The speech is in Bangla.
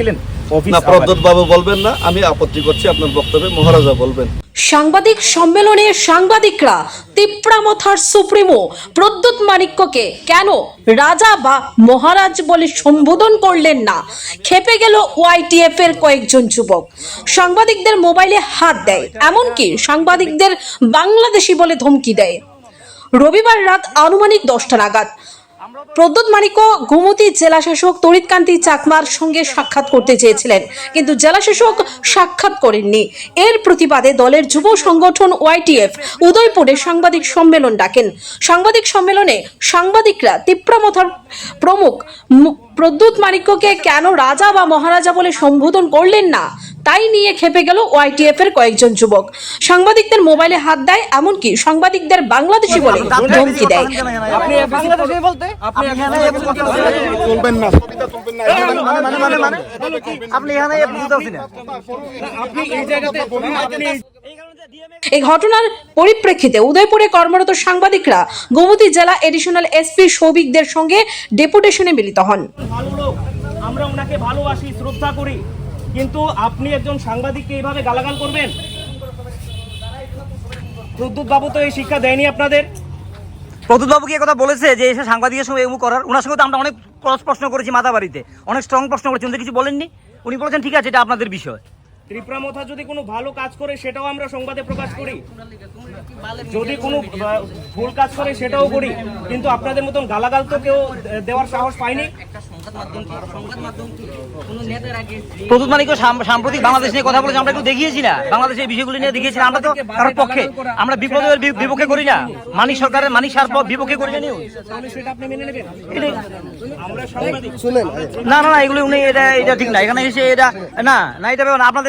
ছিলেন না আওয়ারে? বাবু বলবেন না আমি আপত্তি করছি আপনার বক্তব্যে মহারাজা বলবেন। সাংবাদিক সম্মেলনে সাংবাদিকরা তিপ্রামথার সুপ্রিমো প্রদ্যুৎ মানিক্যকে কেন রাজা বা মহারাজ বলে সম্বোধন করলেন না? খেপে গেল ওয়াইটিএফ এর কয়েকজন যুবক। সাংবাদিকদের মোবাইলে হাত দেয় এমনকি সাংবাদিকদের বাংলাদেশি বলে ধমকি দেয়। রবিবার রাত আনুমানিক দশটা নাগাদ প্রদ্যুৎ মানিক্য গোমতী জেলাশাসক তরিতকান্তি চাকমার সঙ্গে সাক্ষাৎ করতে চেয়েছিলেন, কিন্তু জেলাশাসক সাক্ষাৎ করেননি। এর প্রতিবাদে দলের যুব সংগঠন ওয়াইটিএফ উদয়পুরে সাংবাদিক সম্মেলন ডাকেন। সাংবাদিক সম্মেলনে সাংবাদিকরা তিপ্রামথার প্রমুখ, প্রদ্যুৎ মানিক্যকে কেন রাজা বা মহারাজা বলে সম্বোধন করলেন না? তাই নিয়ে খেপে গেল ওয়াইটিএফ এর কয়েকজন যুবক। সাংবাদিকদের মোবাইলে হাত দেয় এমনকি সাংবাদিকদের বাংলাদেশি বলে ধমকি দেয়। আপনি বাংলাদেশে বলতে? আপনি এখানে তুলবেন না ছবিটা তুলবেন না মানে মানে মানে মানে আপনি এখানে বুঝতে পারছি না আপনি এই জায়গাতে আপনি এই ঘটনার পরিপ্রেক্ষিতে উদয়পুরে কর্মরত সাংবাদিকরা গোমতী জেলা এডিশনাল এসপি সৌভিকদের সঙ্গে ডেপুটেশনে মিলিত হন। আমরা ওনাকে ভালোবাসি শ্রদ্ধা করি। কিন্তু আপনি একজন সাংবাদিককে এইভাবে গালাগাল করবেন? প্রদ্যুৎ বাবু তো এই শিক্ষা দেয়নি আপনাদের। প্রদ্যুৎবাবু কি কথা বলেছে যে এসে সাংবাদিকের সঙ্গে এমু করার? ওনার সঙ্গে তো আমরা অনেক ক্রস প্রশ্ন করেছি মাতাবাড়িতে অনেক স্ট্রং প্রশ্ন করেছি উনি কিছু বলেননি। উনি বলেছেন ঠিক আছে এটা আপনাদের বিষয়। ত্রিপুরামথা যদি কোনো ভালো কাজ করে সেটাও আমরা সংবাদে প্রকাশ করি। যদি কোনো ভুল কাজ করে সেটাও করি। কিন্তু আপনাদের মতন গালাগাল তো কেউ দেওয়ার সাহস পায়নি। প্রদ্যুৎ মানিক সাম্প্রতিক বাংলাদেশ নিয়ে কথা বলেছে আমরা একটু দেখিয়েছি না। বাংলাদেশের বিষয়গুলি নিয়ে দেখিয়েছি আমরা তো কারোর পক্ষে। আমরা বিপ্লবের বিপক্ষে করি না। মানিক সরকারের মানিক সার বিপক্ষে করি না নিউজ তাহলে সেটা আপনি মেনে নেবেন? আমরা সাংবাদিক। না না না এগুলো উনি এটা এটা ঠিক না। এখানে এসে এটা না না এটা আপনাদের এখানে